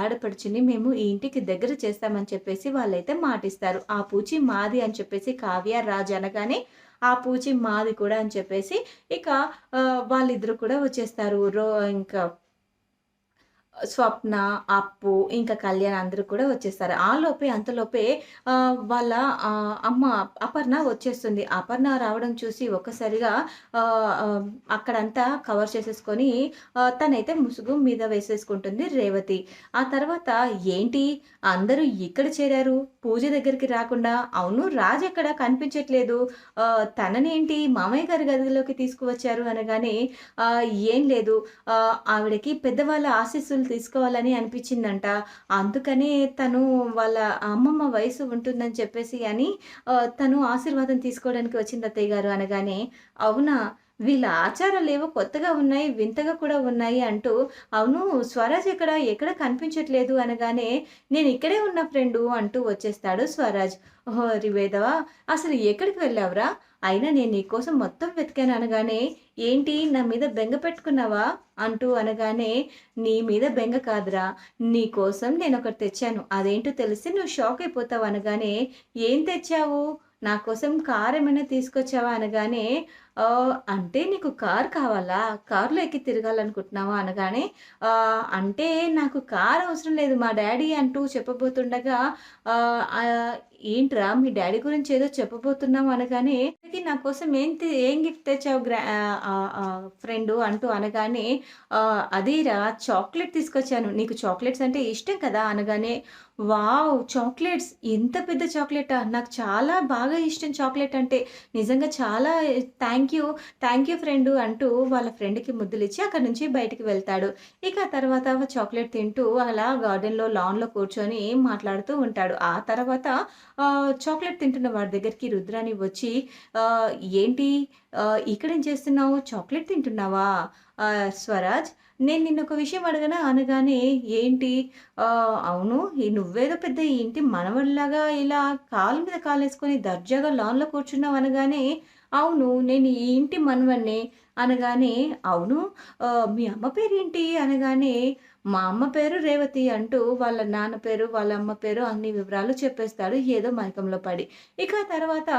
ఆడపడుచుని మేము ఈ ఇంటికి దగ్గర చేస్తామని చెప్పేసి వాళ్ళైతే మాటిస్తారు. ఆ పూచి మాది అని చెప్పేసి కావ్య రాజ్ అనగానే ఆ పూచి మాది కూడా అని చెప్పేసి ఇక వాళ్ళిద్దరు కూడా వచ్చేస్తారు. రో ఇంకా స్వప్న అప్పు ఇంకా కళ్యాణ్ అందరూ కూడా వచ్చేస్తారు. ఆ లోపే అంతలోపే వాళ్ళ అమ్మ అపర్ణ వచ్చేస్తుంది. అపర్ణ రావడం చూసి ఒక్కసారిగా అక్కడంతా కవర్ చేసేసుకొని తనైతే ముసుగు మీద వేసేసుకుంటుంది రేవతి. ఆ తర్వాత ఏంటి? అందరూ ఇక్కడ చేరారు? పూజ దగ్గరికి రాకుండా? అవును రాజు ఎక్కడ కనిపించట్లేదు. తననేంటి? మామయ్య గారి గదిలోకి తీసుకువచ్చారు అనగానే ఏం లేదు. ఆవిడకి పెద్దవాళ్ళ ఆశీస్సులు తీసుకోవాలని అనిపించిందంట. అందుకనే తను వాళ్ళ అమ్మమ్మ వయసు ఉంటుందని చెప్పేసి అని తను ఆశీర్వాదం తీసుకోవడానికి వచ్చింది అత్తయ్య గారు అనగానే అవునా వీళ్ళ ఆచారాలు ఏవో కొత్తగా ఉన్నాయి వింతగా కూడా ఉన్నాయి అంటూ అవును స్వరాజ్ ఎక్కడ ఎక్కడ కనిపించట్లేదు అనగానే నేను ఇక్కడే ఉన్న ఫ్రెండు అంటూ వచ్చేస్తాడు స్వరాజ్. ఓహో రివేదవా అసలు ఎక్కడికి వెళ్ళావురా? అయినా నేను నీకోసం మొత్తం వెతికాను అనగానే ఏంటి నా మీద బెంగ పెట్టుకున్నావా? అంటూ అనగానే నీ మీద బెంగ కాదురా. నీ కోసం నేను ఒకటి తెచ్చాను. అదేంటో తెలిసి నువ్వు షాక్ అయిపోతావు. అనగానే ఏం తెచ్చావు? నా కోసం కారం ఏమైనా తీసుకొచ్చావా? అనగానే అంటే నీకు కార్ కావాలా? కారులో ఎక్కి తిరగాలనుకుంటున్నావా అనగానే అంటే నాకు కార్ అవసరం లేదు మా డాడీ అంటూ చెప్పబోతుండగా ఏంట్రా మీ డాడీ గురించి ఏదో చెప్పబోతున్నాం అనగానే నా కోసం ఏం ఏం గిఫ్ట్ తెచ్చావు గ్రా ఫ్రెండ్ అంటూ అనగానే అదేరా చాక్లెట్ తీసుకొచ్చాను నీకు చాక్లెట్స్ అంటే ఇష్టం కదా? అనగానే వావ్ చాక్లెట్స్ ఎంత పెద్ద చాక్లెటా? నాకు చాలా బాగా ఇష్టం చాక్లెట్ అంటే నిజంగా చాలా thank you thank you friend అంటూ వాళ్ళ ఫ్రెండ్కి ముద్దులు ఇచ్చి అక్కడ నుంచి బయటికి వెళ్తాడు. ఇక తర్వాత చాక్లెట్ తింటూ అలా గార్డెన్లో లాన్లో కూర్చొని మాట్లాడుతూ ఉంటాడు. ఆ తర్వాత చాక్లెట్ తింటున్న వాడి దగ్గరికి రుద్రాని వచ్చి ఏంటి? ఇక్కడేం చేస్తున్నావు? చాక్లెట్ తింటున్నావా? స్వరాజ్ నేను నిన్న ఒక విషయం అడగనా? అనగానే ఏంటి? అవును ఈ నువ్వేదో పెద్ద ఇంటి మనవడిలాగా ఇలా కాలు మీద కాలేసుకొని దర్జాగా లాన్లో కూర్చున్నావు అనగానే అవును నేను ఈ ఇంటి మనవణ్ణి అనగానే అవును మీ అమ్మ పేరు అనగానే మా అమ్మ పేరు రేవతి అంటూ వాళ్ళ నాన్న పేరు వాళ్ళ అమ్మ పేరు అన్ని వివరాలు చెప్పేస్తాడు ఏదో మైకంలో పడి. ఇక తర్వాత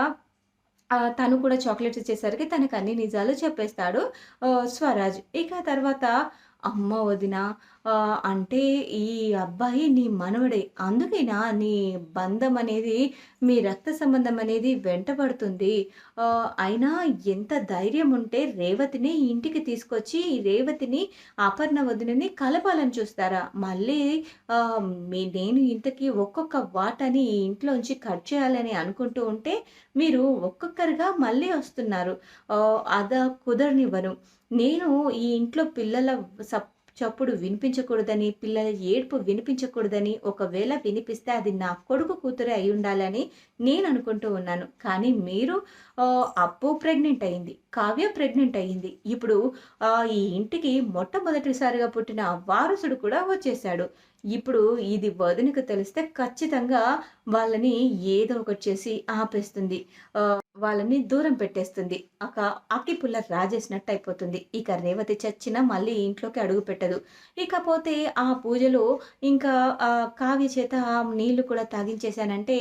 తను కూడా చాక్లెట్స్ ఇచ్చేసరికి తనకు అన్ని నిజాలు చెప్పేస్తాడు స్వరాజ్. ఇక తర్వాత అమ్మ వదిన అంటే ఈ అబ్బాయి నీ మనవడే. అందుకేనా నీ బంధం అనేది మీ రక్త సంబంధం అనేది వెంటబడుతుంది. అయినా ఎంత ధైర్యం ఉంటే రేవతిని ఇంటికి తీసుకొచ్చి ఈ రేవతిని అపర్ణ వదినని కలపాలని చూస్తారా? మళ్ళీ మీ నేను ఇంతకీ ఒక్కొక్క వాటని ఈ ఇంట్లోంచి కట్ చేయాలని అనుకుంటూ ఉంటే మీరు ఒక్కొక్కరుగా మళ్ళీ వస్తున్నారు. అదా కుదరనివ్వను. నేను ఈ ఇంట్లో పిల్లల సప్ చప్పుడు వినిపించకూడదని పిల్లల ఏడుపు వినిపించకూడదని ఒకవేళ వినిపిస్తే అది నా కొడుకు కూతురే అయి ఉండాలని నేను అనుకుంటూ ఉన్నాను. కానీ మీరు అప్పు ప్రెగ్నెంట్ అయింది కావ్య ప్రెగ్నెంట్ అయ్యింది ఇప్పుడు ఈ ఇంటికి మొట్టమొదటిసారిగా పుట్టిన వారసుడు కూడా వచ్చేసాడు ఇప్పుడు ఇది వదినకు తెలిస్తే ఖచ్చితంగా వాళ్ళని ఏదో ఒకటి చేసి ఆపేస్తుంది. వాళ్ళని దూరం పెట్టేస్తుంది. ఒక అక్కిపుల్ల రాజేసినట్టు అయిపోతుంది. ఇక రేవతి చచ్చినా మళ్ళీ ఇంట్లోకి అడుగు పెట్టదు. ఇకపోతే ఆ పూజలో ఇంకా కావ్య చేత నీళ్ళు కూడా తాగించేశానంటే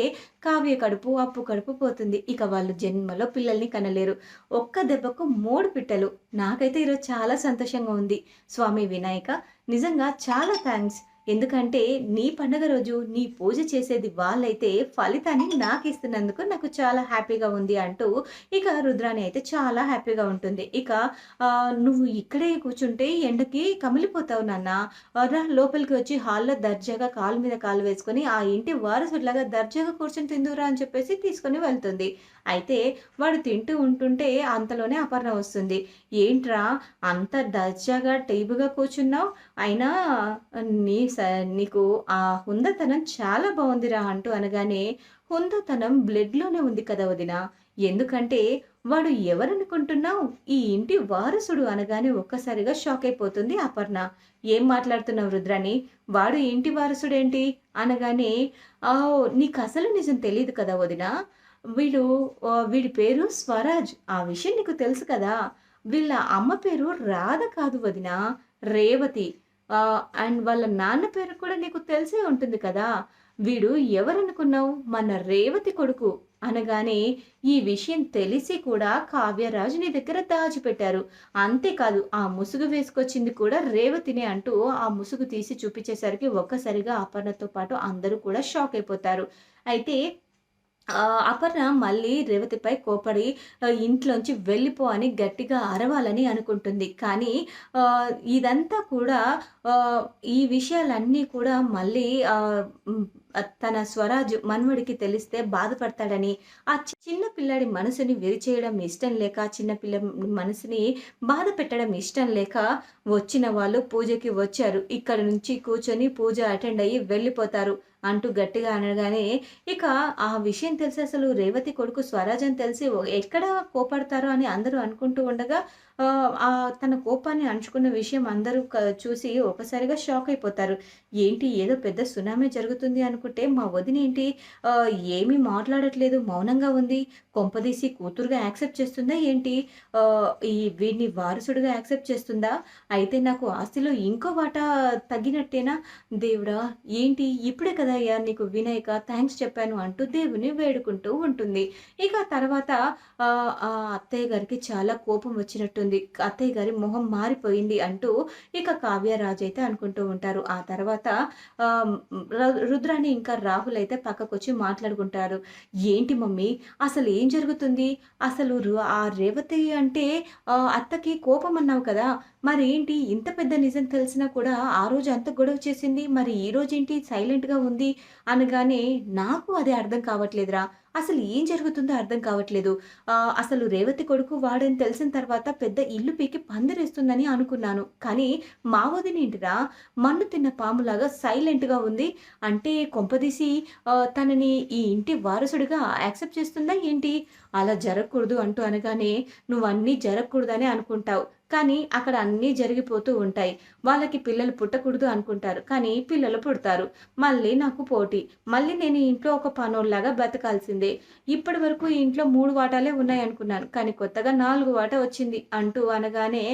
కావ్య కడుపు అప్పు కడుపు పోతుంది. ఇక వాళ్ళు జన్మలో పిల్లల్ని కనలేరు. ఒక్క దెబ్బకు మూడు పిట్టలు. నాకైతే ఈరోజు చాలా సంతోషంగా ఉంది. స్వామి వినాయక నిజంగా చాలా థ్యాంక్స్ ఎందుకంటే నీ పండగ రోజు నీ పూజ చేసేది వాళ్ళైతే ఫలితాన్ని నాకు ఇస్తున్నందుకు నాకు చాలా హ్యాపీగా ఉంది అంటూ ఇక రుద్రాణి అయితే చాలా హ్యాపీగా ఉంటుంది. ఇక నువ్వు ఇక్కడే కూర్చుంటే ఎండకి కమిలిపోతావు నాన్న. లోపలికి వచ్చి హాల్లో దర్జాగా కాలు మీద కాలు వేసుకొని ఆ ఇంటి వారసుడిలాగా దర్జాగా కూర్చొని తిందురా అని చెప్పేసి తీసుకొని వెళ్తుంది. అయితే వాడు తింటూ ఉంటుంటే అంతలోనే అపర్ణ వస్తుంది. ఏంట్రా అంత దర్జాగా టేబుగా కూర్చున్నావు? అయినా నీ నీకు ఆ హుందతనం చాలా బాగుందిరా అంటూ అనగానే హుందతనం బ్లడ్లోనే ఉంది కదా వదిన. ఎందుకంటే వాడు ఎవరనుకుంటున్నావు? ఈ ఇంటి వారసుడు అనగానే ఒక్కసారిగా షాక్ అయిపోతుంది అపర్ణ. ఏం మాట్లాడుతున్నావు రుద్రాని వాడు ఇంటి వారసుడేంటి? అనగానే "ఆ, నీకు అసలు నిజం తెలియదు కదా వదిన. వీడు వీడి పేరు స్వరాజ్. ఆ విషయం నీకు తెలుసు కదా. వీళ్ళ అమ్మ పేరు రాధ కాదు వదిన. రేవతి. అండ్ వాళ్ళ నాన్న పేరు కూడా నీకు తెలిసే ఉంటుంది కదా! వీడు ఎవరనుకున్నావు? మన రేవతి కొడుకు. అనగానే, ఈ విషయం తెలిసి కూడా కావ్యరాజు నీ దగ్గర దాచిపెట్టారు. అంతేకాదు ఆ ముసుగు వేసుకొచ్చింది కూడా రేవతినే అంటూ ఆ ముసుగు తీసి చూపించేసరికి ఒక్కసారిగా అపర్ణతో పాటు అందరూ కూడా షాక్ అయిపోతారు. అయితే అపర్ణ మళ్ళీ రేవతిపై కోపడి ఇంట్లోంచి వెళ్ళిపో అని గట్టిగా అరవాలని అనుకుంటుంది. కానీ ఇదంతా కూడా ఈ విషయాలన్నీ కూడా మళ్ళీ తన స్వరాజు మన్మడికి తెలిస్తే బాధపడతాడని, ఆ చిన్న పిల్లాడి మనసుని విరిచేయడం ఇష్టం లేక, చిన్న పిల్ల మనసుని బాధ పెట్టడం ఇష్టం లేక వచ్చిన వాళ్ళు పూజకి వచ్చారు. ఇక్కడ నుంచి కూర్చొని పూజ అటెండ్ అయ్యి వెళ్ళిపోతారు. అంటూ గట్టిగా అనగానే, ఇక ఆ విషయం తెలిసి అసలు రేవతి కొడుకు స్వరాజ్ అని తెలిసి ఎక్కడ కోపడతారో అని అందరూ అనుకుంటూ ఉండగా తన కోపాన్ని అంచుకున్న విషయం అందరూ చూసి ఒక్కసారిగా షాక్ అయిపోతారు. ఏంటి ఏదో పెద్ద సునామీ జరుగుతుంది అనుకుంటే మా వదిన ఏంటి ఏమీ మాట్లాడట్లేదు మౌనంగా ఉంది. కొంపదీసి కూతురుగా యాక్సెప్ట్ చేస్తుందా ఏంటి? ఈ వీడిని వారసుడిగా యాక్సెప్ట్ చేస్తుందా? అయితే నాకు ఆస్తిలో ఇంకో వాటా తగ్గినట్టేనా? దేవుడా! ఏంటి ఇప్పుడే కదా అయ్యా నీకు వినాయక థ్యాంక్స్ చెప్పాను అంటూ దేవుని వేడుకుంటూ ఉంటుంది. ఇక తర్వాత ఆ అత్తయ్య గారికి చాలా కోపం వచ్చినట్టుంది. అత్తయ్య గారి మొహం మారిపోయింది అంటూ ఇక కావ్యరాజు అయితే అనుకుంటూ ఉంటారు. ఆ తర్వాత ఆహ్, రుద్రాణి ఇంకా రాహుల్ అయితే పక్కకొచ్చి మాట్లాడుకుంటారు. ఏంటి మమ్మీ అసలు ఏం జరుగుతుంది? అసలు రు ఆ రేవతి అంటే అత్తకి కోపం అన్నావు కదా! మరేంటి ఇంత పెద్ద నిజం తెలిసినా కూడా ఆ రోజు అంత గొడవ చేసింది. మరి ఈ రోజేంటి సైలెంట్‌గా ఉంది అనగానే నాకు అది అర్థం కావట్లేదురా! అసలు ఏం జరుగుతుందో అర్థం కావట్లేదు. అసలు రేవతి కొడుకు వాడని తెలిసిన తర్వాత పెద్ద ఇల్లు పీకి పందిరేస్తుందని అనుకున్నాను. కానీ మా వదినేంటిరా మన్ను తిన్న పాములాగా సైలెంట్‌గా ఉంది. అంటే కొంపదీసి తనని ఈ ఇంటి వారసుడిగా యాక్సెప్ట్ చేస్తుందా ఏంటి? అలా జరగకూడదు అంటూ అనగానే నువ్వన్నీ జరగకూడదనే అనుకుంటావు. కానీ అక్కడ అన్నీ జరిగిపోతూ ఉంటాయి. వాళ్ళకి పిల్లలు పుట్టకూడదు అనుకుంటారు. కానీ పిల్లలు పుడతారు. మళ్ళీ నాకు పోటీ. మళ్ళీ నేను ఇంట్లో ఒక పనోళ్ళలాగా బతకాల్సిందే. ఇప్పటి వరకు ఇంట్లో మూడు వాటాలే ఉన్నాయనుకున్నాను. కానీ కొత్తగా నాలుగు వాట వచ్చింది అంటూ అనగానే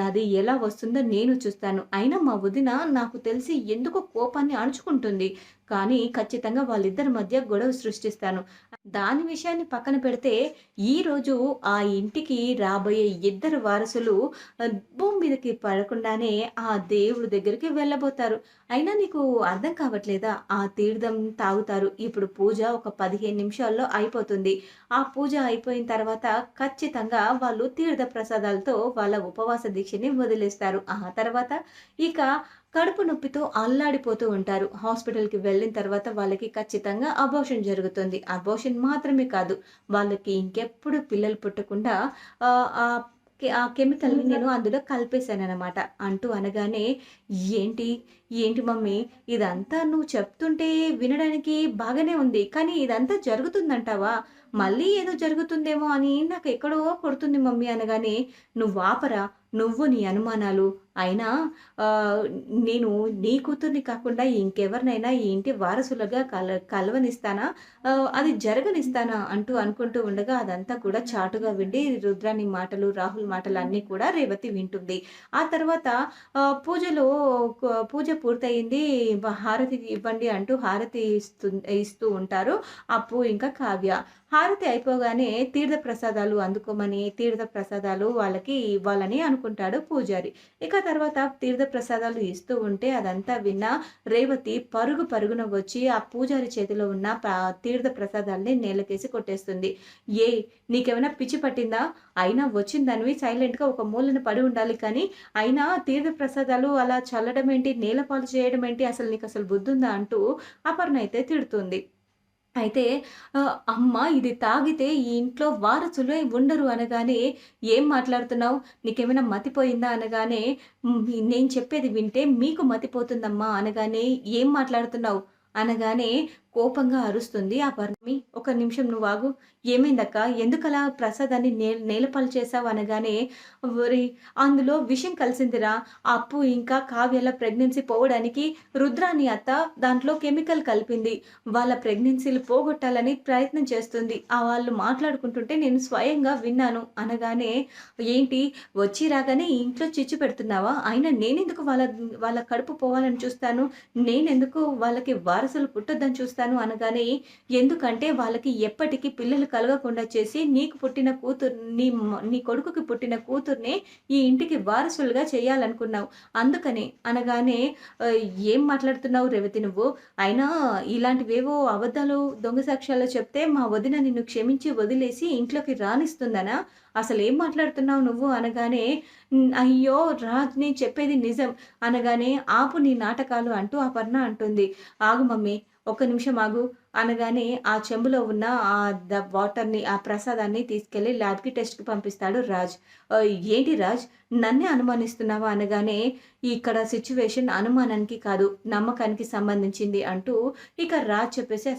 అది ఎలా వస్తుందో నేను చూస్తాను. అయినా మా వదిన నాకు తెలిసి ఎందుకో కోపాన్ని అణుచుకుంటుంది. కానీ ఖచ్చితంగా వాళ్ళిద్దరి మధ్య గొడవ సృష్టిస్తాను. దాని విషయాన్ని పక్కన పెడితే ఈరోజు ఆ ఇంటికి రాబోయే ఇద్దరు వారసులు భూమి మీదకి పడకుండానే ఆ దేవుడి దగ్గరికి వెళ్ళబోతారు. అయినా నీకు అర్థం కావట్లేదా? ఆ తీర్థం తాగుతారు. ఇప్పుడు పూజ ఒక 15 నిమిషాల్లో అయిపోతుంది. ఆ పూజ అయిపోయిన తర్వాత ఖచ్చితంగా వాళ్ళు తీర్థ ప్రసాదాలతో వాళ్ళ ఉపవాస దీక్షని వదిలేస్తారు. ఆ తర్వాత ఇక కడుపు నొప్పితో అల్లాడిపోతూ ఉంటారు. హాస్పిటల్‌కి వెళ్ళిన తర్వాత వాళ్ళకి ఖచ్చితంగా అబార్షన్ జరుగుతుంది. అబార్షన్ మాత్రమే కాదు వాళ్ళకి ఇంకెప్పుడు పిల్లలు పుట్టకుండా ఆ కెమికల్‌ని నేను అందులో కలిపేసాననమాట. అంటూ అనగానే ఏంటి? ఏంటి మమ్మీ ఇదంతా నువ్వు చెప్తుంటే వినడానికి బాగానే ఉంది. కానీ ఇదంతా జరుగుతుందంటావా? మళ్ళీ ఏదో జరుగుతుందేమో అని నాకు ఎక్కడో కొడుతుంది మమ్మీ అనగానే నువ్వు ఆపరా నువ్వు నీ అనుమానాలు. అయినా నేను నీ కూతుర్ని కాకుండా ఇంకెవరినైనా ఈ ఇంటి వారసులుగా కల కలవనిస్తానా? అది జరగనిస్తానా? అంటూ అనుకుంటూ ఉండగా అదంతా కూడా చాటుగా విండి రుద్రాని మాటలు, రాహుల్ మాటలు అన్నీ కూడా రేవతి వింటుంది. ఆ తర్వాత పూజలో పూజ పూర్తయింది. హారతి ఇవ్వండి అంటూ హారతి ఇస్తు ఇస్తూ ఉంటారు. అప్పు ఇంకా కావ్య. హారతి అయిపోగానే తీర్థ ప్రసాదాలు అందుకోమని తీర్థ ప్రసాదాలు వాళ్ళకి ఇవ్వాలని అనుకుంటాడు పూజారి. ఇక తర్వాత తీర్థ ప్రసాదాలు ఇస్తూ ఉంటే అదంతా విన్న రేవతి పరుగు పరుగున వచ్చి ఆ పూజారి చేతిలో ఉన్న ప తీర్థ ప్రసాదాల్ని నేలకేసి కొట్టేస్తుంది. ఏ నీకేమైనా పిచ్చి పట్టిందా? అయినా వచ్చిందనివి సైలెంట్‌గా ఒక మూలన పడి ఉండాలి కానీ అయినా తీర్థ ప్రసాదాలు అలా చల్లడం ఏంటి? నేలపాలు చేయడం ఏంటి? అసలు నీకసలు బుద్ధుందా? అంటూ అపర్ణ అయితే తిడుతుంది. అయితే అమ్మ ఇది తాగితే ఈ ఇంట్లో వారసులే ఉండరు అనగానే, "ఏం మాట్లాడుతున్నావు? నీకేమైనా మతిపోయిందా?" అనగానే, "నేను చెప్పేది వింటే మీకు మతిపోతుందమ్మా" అనగానే, "ఏం మాట్లాడుతున్నావు?" అనగానే కోపంగా అరుస్తుంది ఆ పర్ణమి "ఒక నిమిషం నువ్వాగు. ఏమైందక్క? ఎందుకలా ప్రసాదాన్ని నే నేలపాలు చేశావు?" అనగానే వరి అందులో విషయం కలిసిందిరా. అప్పు ఇంకా కావ్యల ప్రెగ్నెన్సీ పోవడానికి రుద్రాని అత్త దాంట్లో కెమికల్ కలిపింది. వాళ్ళ ప్రెగ్నెన్సీలు పోగొట్టాలని ప్రయత్నం చేస్తుంది. ఆ వాళ్ళు మాట్లాడుకుంటుంటే నేను స్వయంగా విన్నాను అనగానే, "ఏంటి వచ్చి రాగానే ఇంట్లో చిచ్చు పెడుతున్నావా? అయినా నేనెందుకు వాళ్ళ వాళ్ళ కడుపు పోవాలని చూస్తాను? నేనెందుకు వాళ్ళకి వారసులు పుట్టొద్దని చూస్తాను?" అనగానే, "ఎందుకంటే వాళ్ళకి ఎప్పటికీ పిల్లలు కలగకుండా చేసి నీకు పుట్టిన కూతురు నీ నీ కొడుకుకి పుట్టిన కూతుర్ని ఈ ఇంటికి వారసులుగా చేయాలనుకున్నావు. అందుకని" అనగానే "ఏం మాట్లాడుతున్నావు రేవతి నువ్వు? అయినా ఇలాంటివేవో అబద్ధాలు, దొంగ సాక్ష్యాలు చెప్తే మా వదిన నిన్ను క్షమించి వదిలేసి ఇంట్లోకి రానిస్తుందనా? అసలు ఏం మాట్లాడుతున్నావు నువ్వు?" అనగానే, "అయ్యో! రాజ్ నేను చెప్పేది నిజం" అనగానే, "ఆపు నీ నాటకాలు" అంటూ అపర్ణ అంటుంది. "ఆగు మమ్మీ ఒక్క నిమిషం ఆగు" అనగానే ఆ చెంబులో ఉన్న ఆ ద వాటర్‌ని ఆ ప్రసాదాన్ని తీసుకెళ్ళి ల్యాబ్‌కి టెస్ట్‌కి పంపిస్తాడు రాజ్. "ఏంటి రాజ్ నన్నే అనుమానిస్తున్నావా?" అనగానే, "ఇక్కడ సిచ్యువేషన్ అనుమానానికి కాదు నమ్మకానికి సంబంధించింది" అంటూ ఇక రాజ్ చెప్పేసి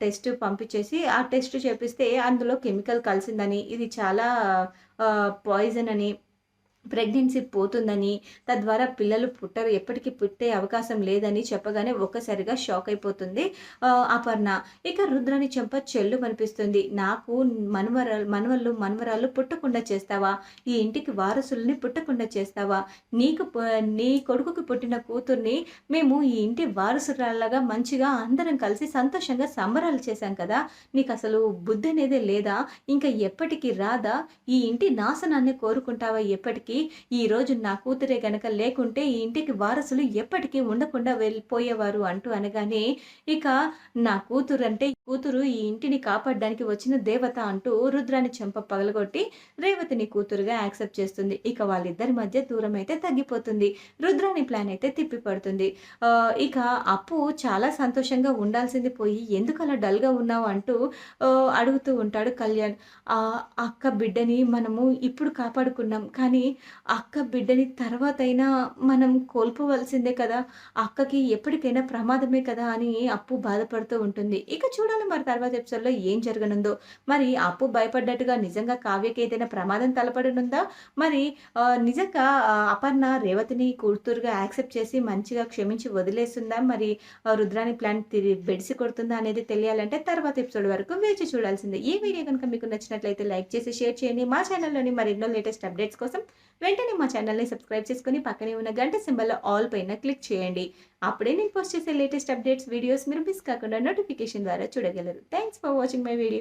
టెస్ట్ పంపించేసి ఆ టెస్ట్ చేపిస్తే అందులో కెమికల్ కలిసిందని, ఇది చాలా పాయిజన్ అని, ప్రెగ్నెన్సీ పోతుందని, తద్వారా పిల్లలు పుట్టరు ఎప్పటికీ పుట్టే అవకాశం లేదని చెప్పగానే ఒక్కసారిగా షాక్ అయిపోతుంది అపర్ణ. ఇక రుద్రాని చెంప చెల్లు కనిపిస్తుంది "నాకు మనవర మనవళ్ళు, మనవరాళ్ళు పుట్టకుండా చేస్తావా? ఈ ఇంటికి వారసుల్ని పుట్టకుండా చేస్తావా? నీకు నీ కొడుకుకి పుట్టిన కూతుర్ని మేము ఈ ఇంటి వారసురాల్లాగా మంచిగా అందరం కలిసి సంతోషంగా సంబరాలు చేశాం కదా! నీకు అసలు బుద్ధి అనేదే లేదా? ఇంకా ఎప్పటికీ రాదా? ఈ ఇంటి నాశనాన్ని కోరుకుంటావా ఎప్పటికీ ఈరోజు నా కూతురే గనక లేకుంటే ఈ ఇంటికి వారసులు ఎప్పటికీ ఉండకుండా వెళ్ళిపోయేవారు" అంటూ అనగానే, ఇక "నా కూతురు అంటే కూతురు ఈ ఇంటిని కాపాడడానికి వచ్చిన దేవత" అంటూ రుద్రాన్ని చెంప పగలగొట్టి రేవతిని కూతురుగా యాక్సెప్ట్ చేస్తుంది. ఇక వాళ్ళిద్దరి మధ్య దూరం అయితే తగ్గిపోతుంది. రుద్రాని ప్లాన్ అయితే తిప్పి పడుతుంది. ఇక అప్పు చాలా సంతోషంగా ఉండాల్సింది పోయి ఎందుకలా డల్‌గా ఉన్నావు? అంటూ అడుగుతూ ఉంటాడు కళ్యాణ్. ఆ "అక్క బిడ్డని మనము ఇప్పుడు కాపాడుకున్నాం. కానీ అక్క బిడ్డని తర్వాతైనా మనం కోల్పోవలసిందే కదా! అక్కకి ఎప్పటికైనా ప్రమాదమే కదా!" అని అప్పు బాధపడుతూ ఉంటుంది. ఇక చూడాలి మరి తర్వాత ఎపిసోడ్‌లో ఏం జరగనుందో. మరి అప్పు భయపడ్డట్టుగా నిజంగా కావ్యకి ఏదైనా ప్రమాదం తలపడనుందా? మరి నిజంగా అపర్ణ రేవతిని కూతురుగా యాక్సెప్ట్ చేసి మంచిగా క్షమించి వదిలేస్తుందా? మరి రుద్రాని ప్లాన్ తిరిగి బెడిసి కొడుతుందా అనేది తెలియాలంటే తర్వాత ఎపిసోడ్ వరకు వేచి చూడాల్సిందే. ఈ వీడియో కనుక మీకు నచ్చినట్లయితే లైక్ చేసి, షేర్ చేయండి. మా ఛానల్‌లోని మరెన్నో లేటెస్ట్ అప్డేట్స్ కోసం వెంటనే మా ఛానల్‌ని సబ్స్క్రైబ్ చేసుకొని పక్కనే ఉన్న గంట సింబల్‌లో ఆల్ పైన క్లిక్ చేయండి. అప్పుడే నేను పోస్ట్ చేసే లేటెస్ట్ అప్డేట్స్, వీడియోస్ మీరు మిస్ కాకుండా నోటిఫికేషన్ ద్వారా చూడగలరు. Thanks for watching my video.